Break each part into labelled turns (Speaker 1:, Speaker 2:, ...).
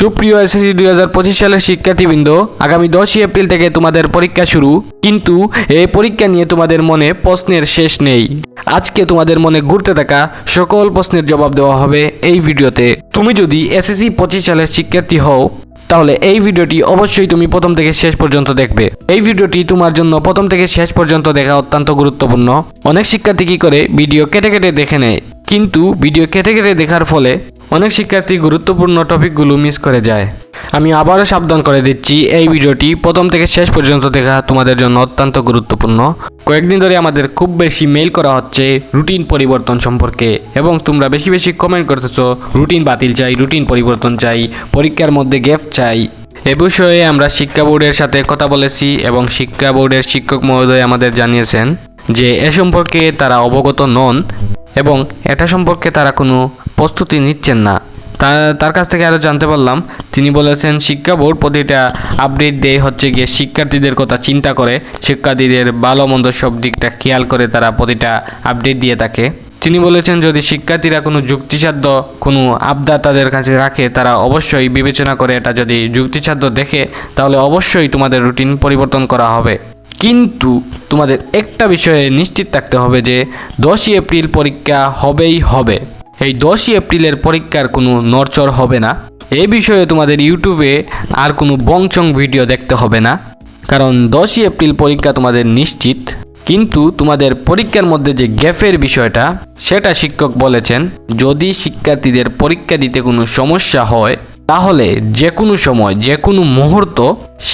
Speaker 1: সুপ্রিয় এসএসসি দুই হাজার পঁচিশ সালের শিক্ষার্থীবৃন্দ, আগামী দশই এপ্রিল থেকে তোমাদের পরীক্ষা শুরু। কিন্তু এই পরীক্ষা নিয়ে তোমাদের মনে প্রশ্নের শেষ নেই। আজকে তোমাদের মনে ঘুরতে থাকা সকল প্রশ্নের জবাব দেওয়া হবে এই ভিডিওতে। তুমি যদি এসএসসি পঁচিশ সালের শিক্ষার্থী হও, তাহলে এই ভিডিওটি অবশ্যই তুমি প্রথম থেকে শেষ পর্যন্ত দেখবে। এই ভিডিওটি তোমার জন্য প্রথম থেকে শেষ পর্যন্ত দেখা অত্যন্ত গুরুত্বপূর্ণ। অনেক শিক্ষার্থী কি করে ভিডিও কেটে কেটে দেখে নেয়, কিন্তু ভিডিও কেটে কেটে দেখার ফলে অনেক শিক্ষার্থী গুরুত্বপূর্ণ টপিকগুলো মিস করে যায়। আমি আবারও সাবধান করে দিচ্ছি, এই ভিডিওটি প্রথম থেকে শেষ পর্যন্ত দেখা তোমাদের জন্য অত্যন্ত গুরুত্বপূর্ণ। কয়েকদিন ধরে আমাদের খুব বেশি মেইল করা হচ্ছে রুটিন পরিবর্তন সম্পর্কে এবং তোমরা বেশি বেশি কমেন্ট করতেছো রুটিন বাতিল চাই রুটিন পরিবর্তন চাই, পরীক্ষার মধ্যে গ্যাপ চাই। এ বিষয়ে আমরা শিক্ষা বোর্ডের সাথে কথা বলেছি এবং শিক্ষা বোর্ডের শিক্ষক মহোদয় আমাদের জানিয়েছেন যে, এ সম্পর্কে তারা অবগত নন এবং এটা সম্পর্কে তারা কোনো প্রস্তুতি নিচ্ছেন না। তার কাছ থেকে আরও জানতে পারলাম, তিনি বলেছেন, শিক্ষা বোর্ড প্রতিটা আপডেট দেয় হচ্ছে গিয়ে শিক্ষার্থীদের কথা চিন্তা করে, শিক্ষার্থীদের ভালো মন্দ সব দিকটা খেয়াল করে তারা প্রতিটা আপডেট দিয়ে থাকে। তিনি বলেছেন, যদি শিক্ষার্থীরা কোনো যুক্তিসাধ্য, কোনো আবদার তাদের কাছে রাখে, তারা অবশ্যই বিবেচনা করে এটা যদি যুক্তিসাধ্য দেখে, তাহলে অবশ্যই তোমাদের রুটিন পরিবর্তন করা হবে। কিন্তু তোমাদের একটা বিষয়ে নিশ্চিত থাকতে হবে যে, দশই এপ্রিল পরীক্ষা হবেই হবে। এই দশই এপ্রিলের পরীক্ষার কোনো নড়চড় হবে না। এই বিষয়ে তোমাদের ইউটিউবে আর কোনো বংচং ভিডিও দেখতে হবে না। কারণ দশই এপ্রিল পরীক্ষা তোমাদের নিশ্চিত। কিন্তু তোমাদের পরীক্ষার মধ্যে যে গ্যাপের বিষয়টা, সেটা শিক্ষক বলেছেন, যদি শিক্ষার্থীদের পরীক্ষা দিতে কোনো সমস্যা হয়, তাহলে যে কোনো সময় যে কোনো মুহূর্ত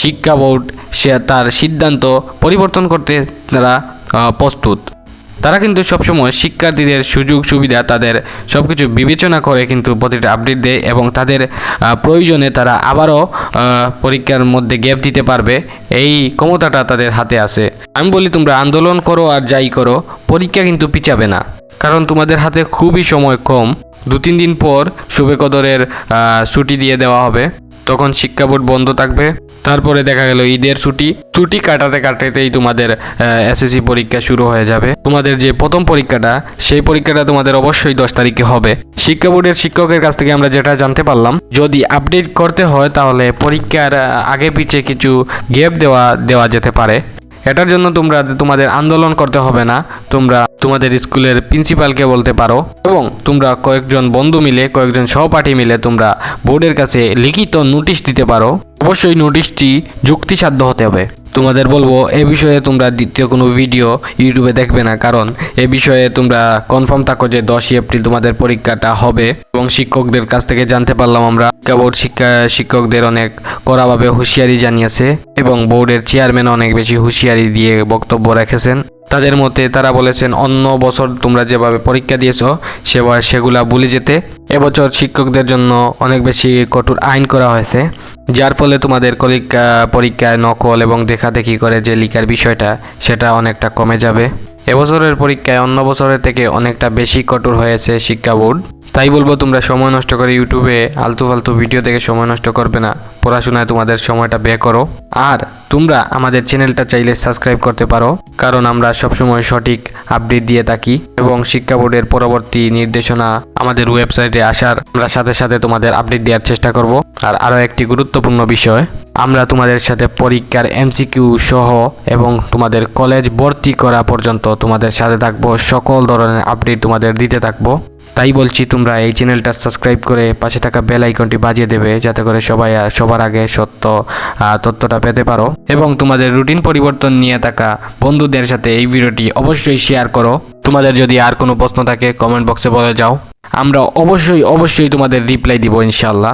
Speaker 1: শিক্ষা বোর্ড সে তার সিদ্ধান্ত পরিবর্তন করতে তারা প্রস্তুত। তারা কিন্তু সবসময় শিক্ষার্থীদের সুযোগ, সুবিধা, তাদের সব কিছু বিবেচনা করে কিন্তু প্রতিটা আপডেট দেয় এবং তাদের প্রয়োজনে তারা আবারও পরীক্ষার মধ্যে গ্যাপ দিতে পারবে। এই ক্ষমতাটা তাদের হাতে আছে। আমি বলি, তোমরা আন্দোলন করো আর যাই করো, পরীক্ষা কিন্তু পিছাবে না। কারণ তোমাদের হাতে খুবই সময় কম। দু তিন দিন পর শুভে কদরের ছুটি দিয়ে দেওয়া হবে। তখন শিক্ষা বোর্ড বন্ধ থাকবে। তারপরে দেখা গেল ঈদের ছুটি। ছুটি কাটাতে কাটাতেই তোমাদের এসএসসি পরীক্ষা শুরু হয়ে যাবে। তোমাদের যে প্রথম পরীক্ষাটা, সেই পরীক্ষাটা তোমাদের অবশ্যই দশ তারিখে হবে। শিক্ষা বোর্ডের শিক্ষকের কাছ থেকে আমরা যেটা জানতে পারলাম, যদি আপডেট করতে হয় তাহলে পরীক্ষার আগে পিছিয়ে কিছু গ্যাপ দেওয়া দেওয়া যেতে পারে। এটার জন্য তোমরা তোমাদের আন্দোলন করতে হবে না। তোমরা তোমাদের স্কুলের প্রিন্সিপালকে বলতে পারো এবং তোমরা কয়েকজন বন্ধু মিলে, কয়েকজন সহপাঠী মিলে তোমরা বোর্ডের কাছে লিখিত নোটিশ দিতে পারো। অবশ্যই নোটিশটি যুক্তিসাধ্য হতে হবে। তোমাদের বলব, এ বিষয়ে তোমরা দ্বিতীয় কোনো ভিডিও ইউটিউবে দেখবে না, কারণ এ বিষয়ে তোমরা কনফার্ম থাকো যে দশই এপ্রিল তোমাদের পরীক্ষাটা হবে এবং শিক্ষকদের কাছ থেকে জানতে পারলাম আমরা। শিক্ষা বোর্ড শিক্ষা, শিক্ষকদের অনেক কড়াভাবে হুঁশিয়ারি জানিয়েছে এবং বোর্ডের চেয়ারম্যান অনেক বেশি হুঁশিয়ারি দিয়ে বক্তব্য রেখেছেন। তাদের মতে তারা বলেছেন, অন্য বছর তোমরা যেভাবে পরীক্ষা দিয়েছ, সেভাবে সেগুলা ভুলে যেতে। এবছর শিক্ষকদের জন্য অনেক বেশি কঠোর আইন করা হয়েছে, যার ফলে তোমাদের পরীক্ষা পরীক্ষায় নকল এবং দেখাদেখি করে যে লিখার বিষয়টা, সেটা অনেকটা কমে যাবে। এবছরের পরীক্ষায় অন্য বছরের থেকে অনেকটা বেশি কঠোর হয়েছে শিক্ষা বোর্ড। তাই বলব তোমরা সময় নষ্ট করে ইউটিউবে আলতু ফালতু ভিডিও দেখে সময় নষ্ট করবে না। পড়াশোনায় তোমাদের সময়টা ব্যয় করো। আর তোমরা আমাদের চ্যানেলটা চাইলে সাবস্ক্রাইব করতে পারো, কারণ আমরা সবসময় সঠিক আপডেট দিয়ে থাকি এবং শিক্ষা বোর্ডের পরবর্তী নির্দেশনা আমাদের ওয়েবসাইটে আসার আমরা সাথে সাথে তোমাদের আপডেট দেওয়ার চেষ্টা করব। আর আরও একটি গুরুত্বপূর্ণ বিষয়, আমরা তোমাদের সাথে পরীক্ষার এমসিকিউ সহ এবং তোমাদের কলেজ ভর্তি করা পর্যন্ত তোমাদের সাথে থাকব। সকল ধরনের আপডেট তোমাদের দিতে থাকব। তাই বলছি তোমরা এই চ্যানেলটা সাবস্ক্রাইব করে পাশে থাকা বেল আইকনটি বাজিয়ে দেবে, যাতে করে সবাই সবার আগে সত্য তথ্যটা পেতে পারো। এবং তোমাদের রুটিন পরিবর্তন নিয়ে থাকা বন্ধুদের সাথে এই ভিডিওটি অবশ্যই শেয়ার করো। তোমাদের যদি আর কোনো প্রশ্ন থাকে কমেন্ট বক্সে বলে যাও। আমরা অবশ্যই অবশ্যই তোমাদের রিপ্লাই দিব ইনশাল্লাহ